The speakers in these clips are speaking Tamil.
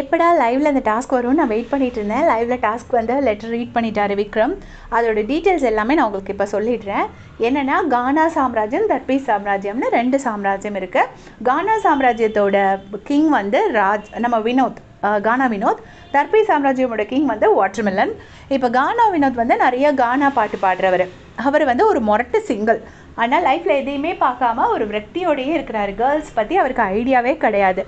எப்படா லைவில் அந்த டாஸ்க் வரும்னு நான் வெயிட் பண்ணிட்டு இருந்தேன். லைவில் டாஸ்க் வந்து லெட்டர் ரீட் பண்ணிட்டாரு விக்ரம். அதோட டீட்டெயில்ஸ் எல்லாமே நான் உங்களுக்கு இப்போ சொல்லிடுறேன். என்னென்னா கானா சாம்ராஜ்யம் தர்பீஸ் சாம்ராஜ்யம்னு ரெண்டு சாம்ராஜ்யம் இருக்குது கானா சாம்ராஜ்யத்தோட கிங் வந்து ராஜ் நம்ம வினோத் கானா வினோத். தர்பீஸ் சாம்ராஜ்யமோட கிங் வந்து வாட்டர்மெலன் இப்போ கானா வினோத் வந்து நிறைய கானா பாட்டு பாடுறவர். அவர் வந்து ஒரு மொரட்டு சிங்கிள் ஆனால் லைஃப்பில் எதையுமே பார்க்காம ஒரு விரக்தியோடையே இருக்கிறாரு. கேர்ள்ஸ் பற்றி அவருக்கு ஐடியாவே கிடையாது.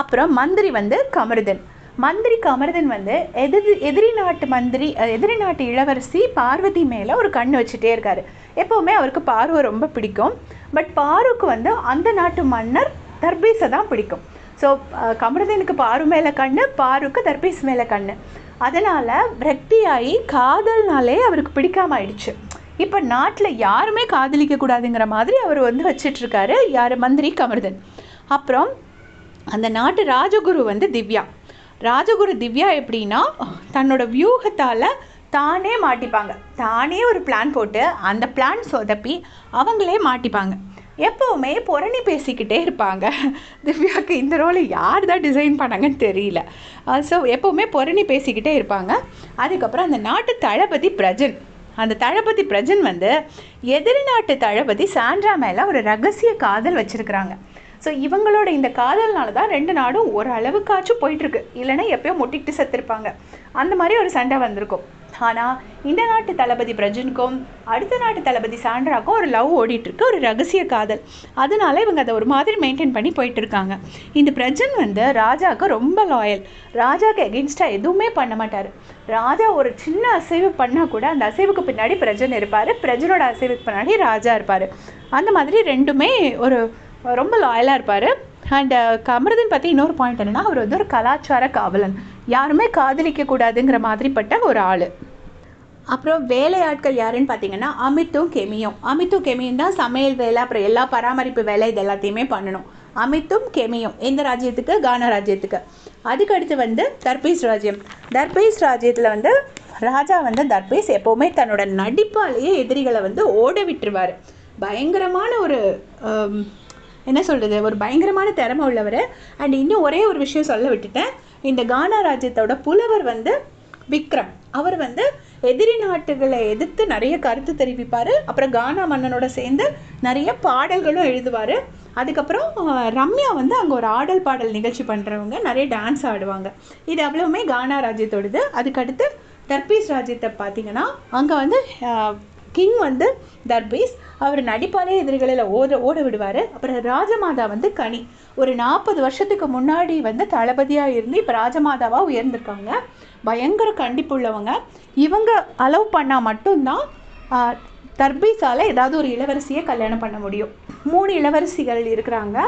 அப்புறம் மந்திரி வந்து கமருதன். மந்திரி கமருதன் வந்து எதிர் எதிரி நாட்டு மந்திரி எதிரி நாட்டு இளவரசி பார்வதி மேலே ஒரு கண் வச்சுட்டே இருக்காரு. எப்போவுமே அவருக்கு பார்வை ரொம்ப பிடிக்கும். பட் பாருக்கு வந்து அந்த நாட்டு மன்னர் தர்பீஸை தான் பிடிக்கும். ஸோ கமருதனுக்கு பாரு மேலே கண் பாருக்கு தர்பீஸ் மேலே கண் அதனால் விரக்தியாகி காதல்னாலே அவருக்கு பிடிக்காம ஆயிடுச்சு. இப்போ நாட்டில் யாருமே காதலிக்க கூடாதுங்கிற மாதிரி அவர் வந்து வச்சிட்ருக்காரு யார்? மந்திரி கமர்தன். அப்புறம் அந்த நாட்டு ராஜகுரு வந்து திவ்யா. ராஜகுரு திவ்யா எப்படின்னா தன்னோட வியூகத்தால் தானே மாட்டிப்பாங்க. தானே ஒரு பிளான் போட்டு அந்த பிளான் சொதப்பி அவங்களே மாட்டிப்பாங்க. எப்போவுமே புரணி பேசிக்கிட்டே இருப்பாங்க. திவ்யாவுக்கு இந்த ரோலை யார் தான் டிசைன் பண்ணாங்கன்னு தெரியல. ஸோ எப்போவுமே புரணி பேசிக்கிட்டே இருப்பாங்க. அதுக்கப்புறம் அந்த நாட்டு தளபதி பிரஜன். அந்த தளபதி பிரஜன் வந்து எதிரி நாட்டு தளபதி சாண்ட்ரா மேலே ஒரு ரகசிய காதல் வச்சிருக்கிறாங்க. ஸோ இவங்களோட இந்த காதல்னால தான் ரெண்டு நாடும் ஒரு அளவுக்காச்சும் போயிட்டுருக்கு இல்லைன்னா எப்பயோ முட்டிக்கிட்டு செத்துருப்பாங்க. அந்த மாதிரி ஒரு சண்டை வந்திருக்கும். ஆனால் இந்த நாட்டு தளபதி பிரஜனுக்கும் அடுத்த நாட்டு தளபதி சாண்ட்ராக்கும் ஒரு லவ் ஓடிட்டுருக்கு ஒரு ரகசிய காதல். அதனால இவங்க அதை ஒரு மாதிரி மெயின்டைன் பண்ணி போயிட்டுருக்காங்க. இந்த பிரஜன் வந்து ராஜாவுக்கு ரொம்ப லாயல் ராஜாவுக்கு எகென்ஸ்டாக எதுவுமே பண்ண மாட்டார். ராஜா ஒரு சின்ன அசைவு பண்ணால் கூட அந்த அசைவுக்கு பின்னாடி பிரஜன் இருப்பார். பிரஜனோட அசைவுக்கு பின்னாடி ராஜா இருப்பார். அந்த மாதிரி ரெண்டுமே ஒரு ரொம்ப லாயலாக இருப்பார். அண்ட் கமருதன் பற்றி இன்னொரு பாயிண்ட் என்னென்னா அவர் வந்து ஒரு கலாச்சார காவலன். யாருமே காதலிக்க கூடாதுங்கிற மாதிரிப்பட்ட ஒரு ஆள். அப்புறம் வேலையாட்கள் யாருன்னு பார்த்தீங்கன்னா அமித்தும் கெமியும். அமித்தும் கெமியும் தான் சமையல் வேலை அப்புறம் எல்லா பராமரிப்பு வேலை இது எல்லாத்தையுமே பண்ணணும். அமித்தும் கெமியும் எந்த ராஜ்யத்துக்கு கானா ராஜ்யத்துக்கு. அதுக்கடுத்து வந்து தர்பீஸ் ராஜ்யம். தர்பீஸ் ராஜ்யத்தில் வந்து ராஜா வந்து தர்பீஸ் எப்போவுமே தன்னோட நடிப்பாலேயே எதிரிகளை வந்து ஓட விட்டுருவார். பயங்கரமான ஒரு என்ன சொல்கிறது ஒரு பயங்கரமான திறமை உள்ளவர். அண்ட் இன்னும் ஒரே ஒரு விஷயம் சொல்ல விட்டுட்டேன். இந்த கானா ராஜ்யத்தோட புலவர் வந்து விக்ரம். அவர் வந்து எதிரி நாட்டுகளை எதிர்த்து நிறைய கருத்து தெரிவிப்பார். அப்புறம் கானா மன்னனோட சேர்ந்து நிறைய பாடல்களும் எழுதுவார். அதுக்கப்புறம் ரம்யா வந்து அங்கே ஒரு ஆடல் பாடல் நிகழ்ச்சி பண்ணுறவங்க நிறைய டான்ஸ் ஆடுவாங்க. இது அவ்வளவுமே கானா ராஜ்யத்தோடது. அதுக்கடுத்து தர்பீஸ் ராஜ்யத்தை பார்த்தீங்கன்னா அங்கே வந்து கிங் வந்து தர்பீஸ் அவர் நடிப்பாலே எதிரிகளில் ஓட ஓட விடுவார் அப்புறம் ராஜமாதா வந்து கனி. ஒரு நாற்பது வருஷத்துக்கு முன்னாடி வந்து தளபதியாக இருந்து இப்போ ராஜமாதாவாக உயர்ந்திருக்காங்க. பயங்கர கண்டிப்புள்ளவங்க. இவங்க அலோவ் பண்ணால் மட்டும்தான் தர்பீஸால் ஏதாவது ஒரு இளவரசியை கல்யாணம் பண்ண முடியும். மூணு இளவரசிகள் இருக்கிறாங்க.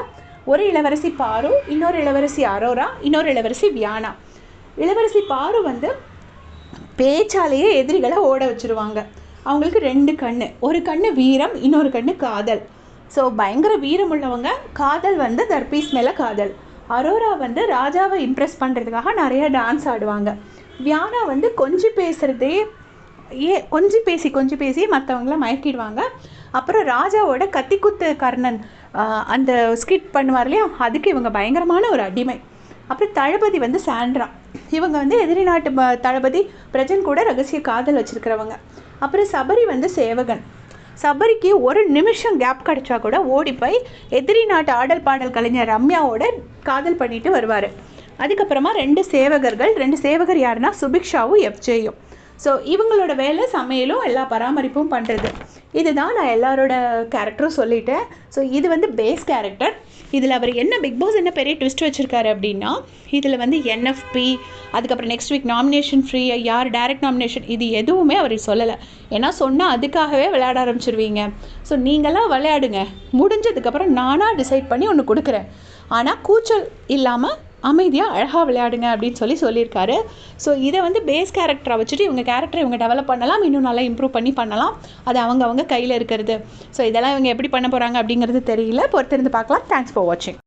ஒரு இளவரசி பாரு இன்னொரு இளவரசி அரோரா இன்னொரு இளவரசி வியானா. இளவரசி பாரு வந்து பேச்சாலேயே எதிரிகளை ஓட வச்சிருவாங்க. அவங்களுக்கு ரெண்டு கண்ணு. ஒரு கண்ணு வீரம் இன்னொரு கண்ணு காதல். ஸோ பயங்கர வீரம் உள்ளவங்க காதல் வந்து தர்பீஸ் மேலே காதல். அரோரா வந்து ராஜாவை இம்ப்ரெஸ் பண்ணுறதுக்காக நிறைய டான்ஸ் ஆடுவாங்க. வியானா வந்து கொஞ்சம் பேசுகிறதே ஏ கொஞ்சம் பேசி கொஞ்சம் பேசி மற்றவங்கள மயக்கிடுவாங்க. அப்புறம் ராஜாவோட கத்திக்குத்து கர்ணன் அந்த ஸ்கிட் பண்ணுவார் இல்லையா? அதுக்கு இவங்க பயங்கரமான ஒரு அடிமை. அப்புறம் தளபதி வந்து சாண்ட்ரா. இவங்க வந்து எதிரி நாட்டு தளபதி பிரஜன் கூட ரகசிய காதல் வச்சுருக்கிறவங்க. அப்புறம் சபரி வந்து சேவகன். சபரிக்கு ஒரு நிமிஷம் கேப் கிடைச்சா கூட ஓடி போய் எதிரி நாட்டு ஆடல் பாடல் கலைஞர் ரம்யாவோட காதல் பண்ணிட்டு வருவார். அதுக்கப்புறமா ரெண்டு சேவகர்கள் ரெண்டு சேவகர் யாருன்னா சுபிக்ஷாவும் எஃப்ஜேயும். ஸோ இவங்களோட வேலை சமையலும் எல்லா பராமரிப்பும் பண்ணுறது இதுதான் நான் எல்லாரோட கேரக்டரும் சொல்லிட்டேன். ஸோ இது வந்து பேஸ் கேரக்டர் இதில் அவர் என்ன பிக் பாஸ் என்ன பெரிய ட்விஸ்ட் வச்சுருக்காரு அப்படின்னா இதில் வந்து என்எஃப்பி அதுக்கப்புறம் நெக்ஸ்ட் வீக் நாமினேஷன் ஃப்ரீ யார் டைரக்ட் நாமினேஷன் இது எதுவுமே அவர் சொல்லலை. ஏன்னா சொன்னால் அதுக்காகவே விளையாட ஆரம்பிச்சிருவீங்க. ஸோ நீங்களாம் விளையாடுங்க. முடிஞ்சதுக்கப்புறம் நானாக டிசைட் பண்ணி ஒன்று கொடுக்குறேன். ஆனால் கூச்சல் இல்லாமல் அமைதியாக அழகாக விளையாடுங்க அப்படின்னு சொல்லி சொல்லியிருக்காரு. ஸோ இதை வந்து பேஸ் கேரக்டரை வச்சுட்டு இவங்க கேரக்டரை இவங்க டெவலப் பண்ணலாம் இன்னும் நல்லா இம்ப்ரூவ் பண்ணி பண்ணலாம். அது அவங்க அவங்க கையில் இருக்கிறது. ஸோ இதெல்லாம் இவங்க எப்படி பண்ண போகிறாங்க அப்படிங்கிறது தெரியல. பொறுத்திருந்து பார்க்கலாம். தேங்க்ஸ் ஃபார் வாட்சிங்